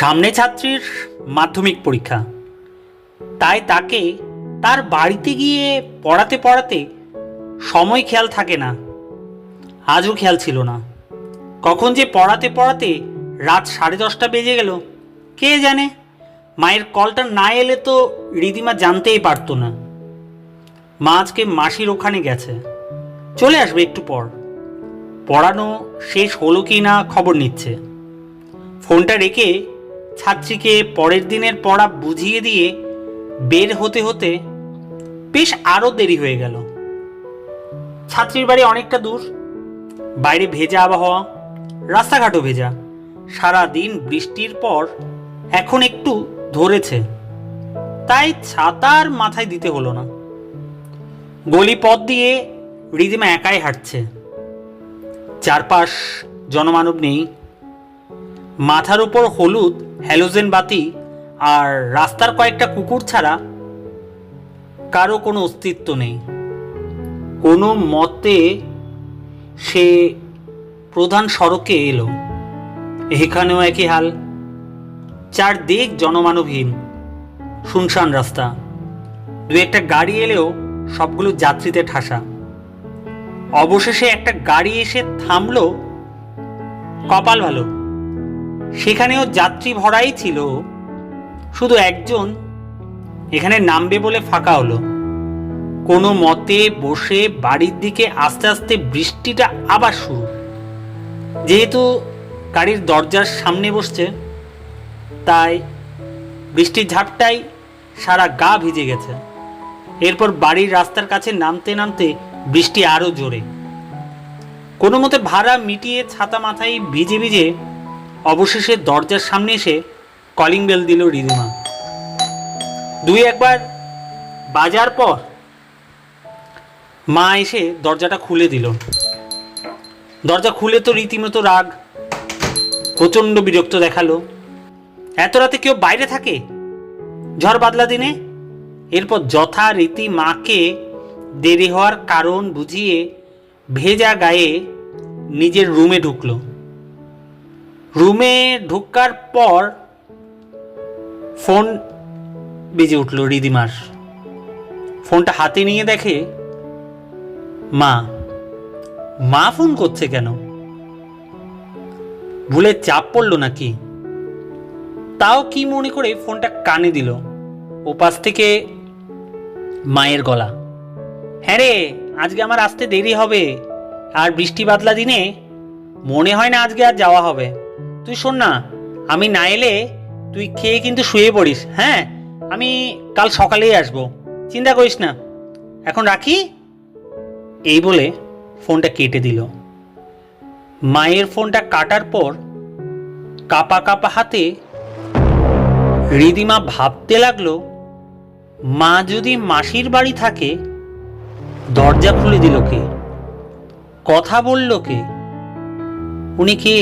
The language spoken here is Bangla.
সামনে ছাত্রীর মাধ্যমিক পরীক্ষা। তাই তাকে তার বাড়িতে গিয়ে পড়াতে পড়াতে সময় খেয়াল থাকে না। আজও খেয়াল ছিল না। কখন যে পড়াতে পড়াতে রাত সাড়ে দশটা বেজে গেল, কে জানে? মায়ের কলটা না এলে তো রিদিমা জানতেই পারতো না। মা আজকে মাসির ওখানে গেছে। চলে আসবে একটু পর। পড়ানো শেষ হলো কি না খবর নিচ্ছে। ফোনটা রেখে ছাত্রীকে পরের দিনের পড়া বুঝিয়ে দিয়ে বের হতে হতে বেশ আরও দেরি হয়ে গেল। ছাত্রীর বাড়ি অনেকটা দূর। বাইরে ভেজা আবহাওয়া, রাস্তাঘাটও ভেজা। সারা দিন বৃষ্টির পর এখন একটু ধরেছে। তাই ছাতার মাথায় দিতে হলো না। গলি পথ দিয়ে রিদিমা একাই হাঁটছে। চারপাশ জনমানব নেই। মাথার উপর হলুদ, হ্যালোজেন বাতি আর রাস্তার কয়েকটা কুকুর ছাড়া কারও কোনো অস্তিত্ব নেই। কোনো মতে সে প্রধান সড়কে এলো। এখানেও একই হাল। চারদিক জনমানবহীন, শুনশান রাস্তা। দু একটা গাড়ি এলেও সবগুলো যাত্রীতে ঠাসা। অবশেষে একটা গাড়ি এসে থামলো কপাল ভালো। সেখানেও যাত্রী ভরাই ছিল। শুধু একজন এখানে নামবে বলে ফাঁকা হলো। কোনো মতে বসে বাড়ির দিকে আস্তে আস্তে বৃষ্টিটা আবার শুরু। যেহেতু গাড়ির দরজার সামনে বসছে, তাই বৃষ্টির ঝাপটাই সারা গা ভিজে গেছে। এরপর বাড়ির রাস্তার কাছে নামতে নামতে বৃষ্টি আরও জোরে। কোনো মতে ভাড়া মিটিয়ে ছাতা মাথায় ভিজে ভিজে অবশেষে দরজার সামনে এসে কলিং বেল দিল রিদিমা দুই একবার বাজার পর মা এসে দরজাটা খুলে দিল। দরজা খুলে তো রীতিমতো রাগ, প্রচণ্ড বিরক্ত দেখাল। এত রাতে কেউ বাইরে থাকে? ঝড় বাদলা দিনে? এরপর যথারীতি মাকে দেরি হওয়ার কারণ বুঝিয়ে ভেজা গায়ে নিজের রুমে ঢুকলো। রুমে ঢুকার পর ফোন বেজে উঠল রিদিমার। ফোনটা হাতে নিয়ে দেখে, মা মা ফোন করছে কেন? ভুলে চাপ পড়ল নাকি? তাও কি মনে করে ফোনটা কানে দিল। ওপাশ থেকে মায়ের গলা হ্যাঁ রে, আজকে আমার আসতে দেরি হবে। আর বৃষ্টি বাদলা দিনে মনে হয় না আজকে আর যাওয়া হবে। তুই শোন না, আমি না এলে তুই খেয়ে কিন্তু শুয়ে পড়িস হ্যাঁ? আমি কাল সকালেই আসব, চিন্তা করিস না। এখন রাখি? এই বলে ফোনটা কেটে দিল। মায়ের ফোনটা কাটার পর কাপা কাপা হাতে রিদিমা ভাবতে লাগল, মা যদি মাসির বাড়ি থাকে, দরজা খুলে দিল কে? কথা বলল কে? উনি কে?